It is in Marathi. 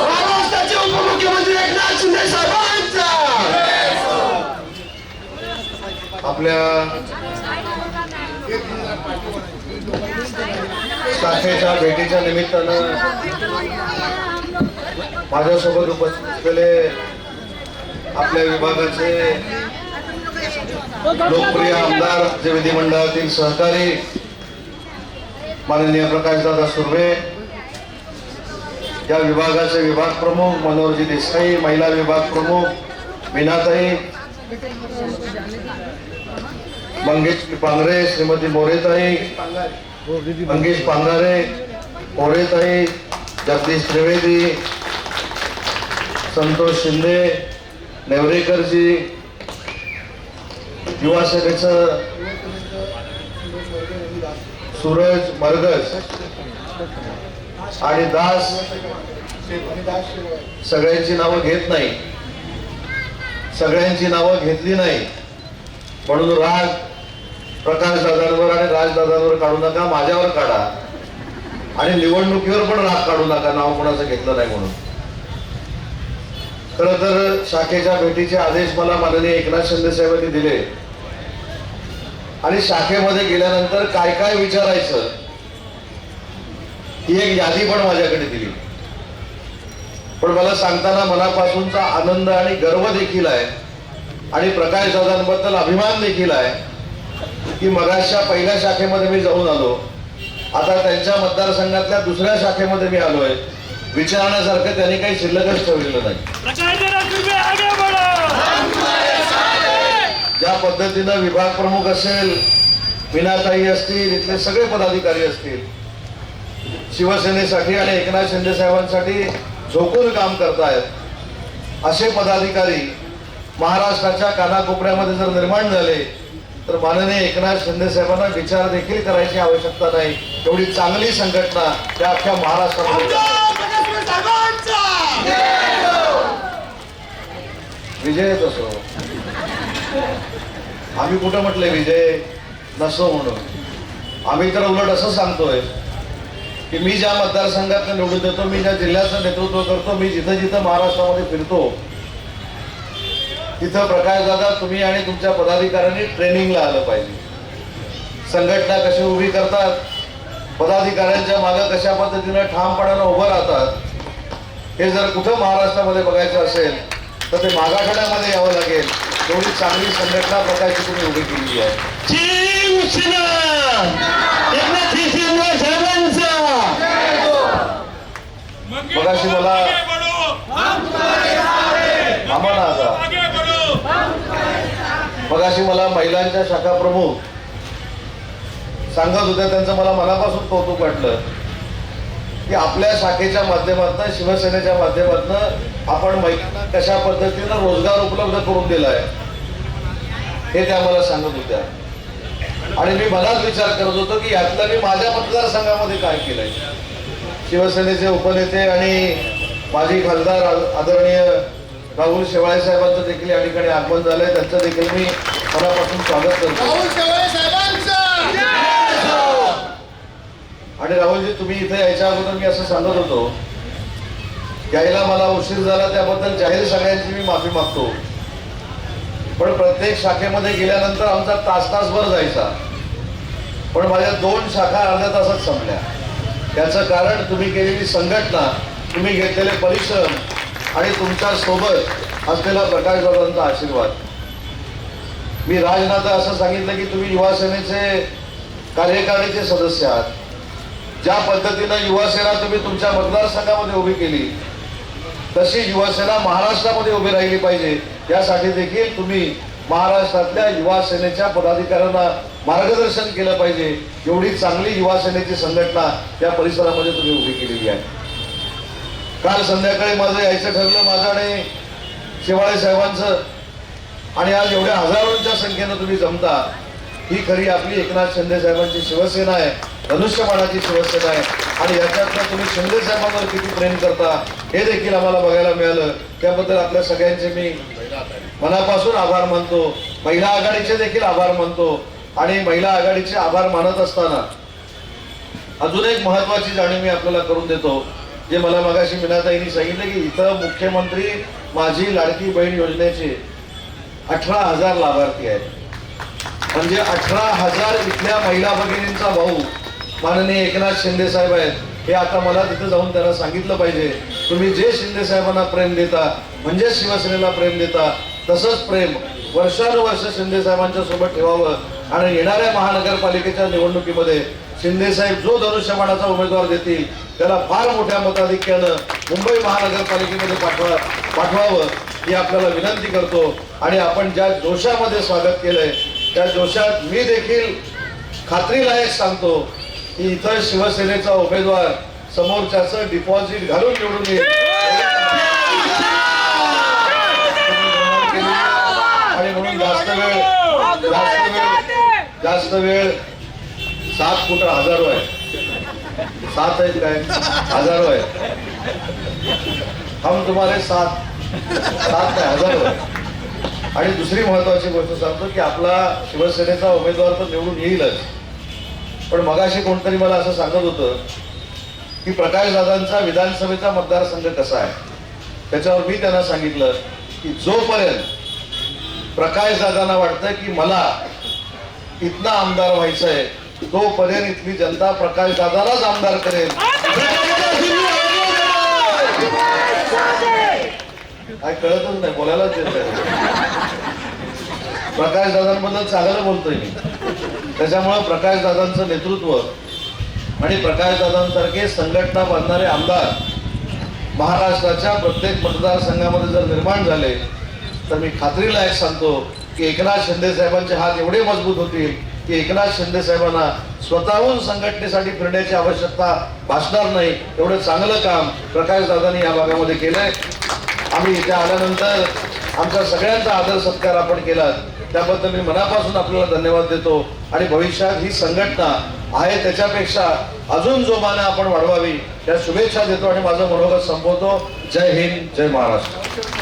महाराष्ट्राचे उपमुख्यमंत्री एकनाथ शिंदे साहेबांचा. आपल्या शाखेच्या भेटीच्या निमित्तानं माझ्यासोबत उपस्थित असलेले आपल्या विभागाचे लोकप्रिय आमदार जे विधिमंडळातील सहकारी माननीय प्रकाशदादा सुर्वे या विभागाचे विभाग प्रमुख मनोहरजी देसाई महिला विभाग प्रमुख मीनाताई मंगेश पांगरे श्रीमती मोरेताई मंगेश पांगारे मोरेताई जगदीश त्रिवेदी संतोष शिंदे नेवरेकरजी युवा सेनेचं सूरज मरगज आणि दास सगळ्यांची नावं घेत नाही. सगळ्यांची नावं घेतली नाही. म्हणून राग प्रकाश दादांवर आणि राजदादांवर काढू नका माझ्यावर काढा. आणि निवडणुकीवर पण राग काढू नका नाव कोणाचं घेतलं नाही म्हणून. खर तर शाखेच्या भेटीचे आदेश मला माननीय एकनाथ शिंदे साहेबांनी दिले. आणि शाखेमध्ये गेल्यानंतर काय काय विचारायचं ही एक यादी पण माझ्याकडे दिली. पण मला सांगताना मनापासूनचा आनंद आणि गर्व देखील आहे आणि प्रकाश दादांबद्दल अभिमान देखील आहे की मगाशच्या पहिल्या शाखेमध्ये मी जाऊन आलो. आता त्यांच्या मतदारसंघातल्या दुसऱ्या शाखेमध्ये मी आलोय. विचारण्यासारखं त्यांनी काही शिल्लकच ठेवलेलं नाही. ज्या पद्धतीनं विभाग प्रमुख असेल मीनाताई असतील इथले सगळे पदाधिकारी असतील शिवसेनेसाठी आणि एकनाथ शिंदे साहेबांसाठी झोकून काम करतायत असे पदाधिकारी महाराष्ट्राच्या कानाकोपऱ्यामध्ये जर निर्माण झाले तर माननीय एकनाथ शिंदे साहेबांना विचार देखील करायची आवश्यकता नाही. एवढी चांगली संघटना त्या अख्ख्या महाराष्ट्रामध्ये विजय असो आम्ही कुठं म्हटलंय विजय? नसो म्हणून. आम्ही तर उलट असं सांगतोय की मी ज्या मतदारसंघात निवडून देतो मी ज्या जिल्ह्याचं नेतृत्व करतो मी जिथं जिथं महाराष्ट्रामध्ये फिरतो तिथं प्रकाश दादा तुम्ही आणि तुमच्या पदाधिकाऱ्यांनी ट्रेनिंगला आलं पाहिजे. संघटना कशी उभी करतात पदाधिकाऱ्यांच्या मागं कशा पद्धतीनं ठामपणानं उभं राहतात हे जर कुठं महाराष्ट्रामध्ये बघायचं असेल तर ते मागाठाण्यामध्ये यावं लागेल. एवढी चांगली संघटना प्रकारची तुम्ही उभी केलेली आहे. मगाशी मला ना आता. मगाशी मला महिलांच्या शाखा प्रमुख सांगत होत्या त्यांचं मला मनापासून कौतुक वाटलं. की आपल्या शाखेच्या माध्यमातून शिवसेनेच्या माध्यमातून आपण महिलांना कशा पद्धतीनं रोजगार उपलब्ध करून दिलाय हे त्या मला सांगत होत्या. आणि मी मनात विचार करत होतो की यातलं मी माझ्या मतदारसंघामध्ये काय केलंय? शिवसेनेचे उपनेते आणि माजी खासदार आदरणीय राहुल शेवाळे साहेबांचं देखील या ठिकाणी आगमन झालंय. त्यांचं देखील मी मनापासून स्वागत करतो राहुल शेवाळे साहेबांचा आणि राहुलजी तुम्ही इथे यायच्या अगोदर मी असं सांगत होतो यायला मला उशीर झाला त्याबद्दल जाहीर सगळ्यांची मी माफी मागतो. पण प्रत्येक शाखेमध्ये गेल्यानंतर आमचा तास तासभर जायचा. पण माझ्या दोन शाखा अर्ध्या तासात संपल्या. त्याचं कारण तुम्ही केलेली संघटना तुम्ही घेतलेले परिश्रम आणि तुमच्यासोबत असलेला प्रकाशदादांचा आशीर्वाद. मी राजनाथ असं सांगितलं की तुम्ही युवासेनेचे कार्यकारिणीचे सदस्य आहात. ज्या पद्धतीनं युवासेना तुम्ही तुमच्या मतदारसंघामध्ये उभी केली तशी युवासेना महाराष्ट्रामध्ये उभी राहिली पाहिजे. यासाठी देखील तुम्ही महाराष्ट्रातल्या युवा सेनेच्या पदाधिकाऱ्यांना मार्गदर्शन केलं पाहिजे. एवढी चांगली युवा सेनेची संघटना त्या परिसरामध्ये तुम्ही उभी केलेली आहे. काल संध्याकाळी माझं यायचं ठरलं माझं आणि शिवाळे साहेबांचं. आणि आज एवढ्या हजारोंच्या संख्येनं तुम्ही जमता. ही खरी आपली एकनाथ शिंदे साहेबांची शिवसेना आहे. धनुष्यबाणाची समस्या आहे. आणि याच्यातनं तुम्ही शिंदे साहेबांवर किती प्रेम करता हे देखील आम्हाला बघायला मिळालं. त्याबद्दल आपल्या सगळ्यांचे मी मनापासून आभार मानतो. महिला आघाडीचे देखील आभार मानतो. आणि महिला आघाडीचे आभार मानत असताना अजून एक महत्वाची जाणीव मी आपल्याला करून देतो. जे मला मगाशी मीनाताईंनी सांगितलं की इथं मुख्यमंत्री माझी लाडकी बहीण योजनेचे अठरा हजार लाभार्थी आहेत. म्हणजे अठरा हजार इथल्या महिला भगिनींचा भाऊ माननीय एकनाथ शिंदे साहेब आहेत. हे आता मला तिथे जाऊन त्यांना सांगितलं पाहिजे. तुम्ही जे शिंदे साहेबांना प्रेम देता म्हणजे शिवसेनेला प्रेम देता तसंच प्रेम वर्षानुवर्ष शिंदे साहेबांच्या सोबत ठेवावं. आणि येणाऱ्या महानगरपालिकेच्या निवडणुकीमध्ये शिंदे साहेब जो धनुष्यबाणाचा उमेदवार देतील त्याला फार मोठ्या मताधिक्यानं मुंबई महानगरपालिकेमध्ये पाठवा पाठवावं ही आपल्याला विनंती करतो. आणि आपण ज्या जोशामध्ये स्वागत केलंय त्या जोशात मी देखील खात्रीलायक सांगतो. की इथं शिवसेनेचा उमेदवार समोरच्याच डिपॉझिट घालून निवडून येईल. आणि म्हणून जास्त वेळ जास्त वेळ जास्त वेळ सात फुट हजारो आहे. सात आहेत काय? हजारो आहे. हम तुम्हाला सात सात काय हजारो आहे. आणि दुसरी महत्वाची गोष्ट सांगतो की आपला शिवसेनेचा उमेदवार तर निवडून येईलच. पण मगाशी कोणतरी मला असं सांगत होतं की प्रकाश दादांचा विधानसभेचा मतदारसंघ कसा आहे? त्याच्यावर मी त्यांना सांगितलं की जोपर्यंत प्रकाशदादांना वाटतं की मला इथला आमदार व्हायचं आहे तोपर्यंत इथली जनता प्रकाश दादालाच आमदार करेल. काय कळतच नाही बोलायलाच येत प्रकाश दादांबद्दल चांगलं बोलतोय मी. त्याच्यामुळं प्रकाशदादांचं नेतृत्व आणि प्रकाशदादांसारखे संघटना बांधणारे आमदार महाराष्ट्राच्या प्रत्येक मतदारसंघामध्ये जर निर्माण झाले तर मी खात्रीलायक सांगतो की एकनाथ शिंदे साहेबांचे हात एवढे मजबूत होतील की एकनाथ शिंदे साहेबांना स्वतःहून संघटनेसाठी फिरण्याची आवश्यकता भासणार नाही. एवढं चांगलं काम प्रकाशदादांनी या भागामध्ये केलंय. आम्ही इथे आल्यानंतर आमचा सगळ्यांचा आदर सत्कार आपण केला त्याबद्दल मी मनापासून आपल्याला धन्यवाद देतो. आणि भविष्यात ही संघटना आहे त्याच्यापेक्षा अजून जोमाने आपण वाढवावी. त्या शुभेच्छा देतो आणि माझं मनोगत संपवतो. जय हिंद जय महाराष्ट्र.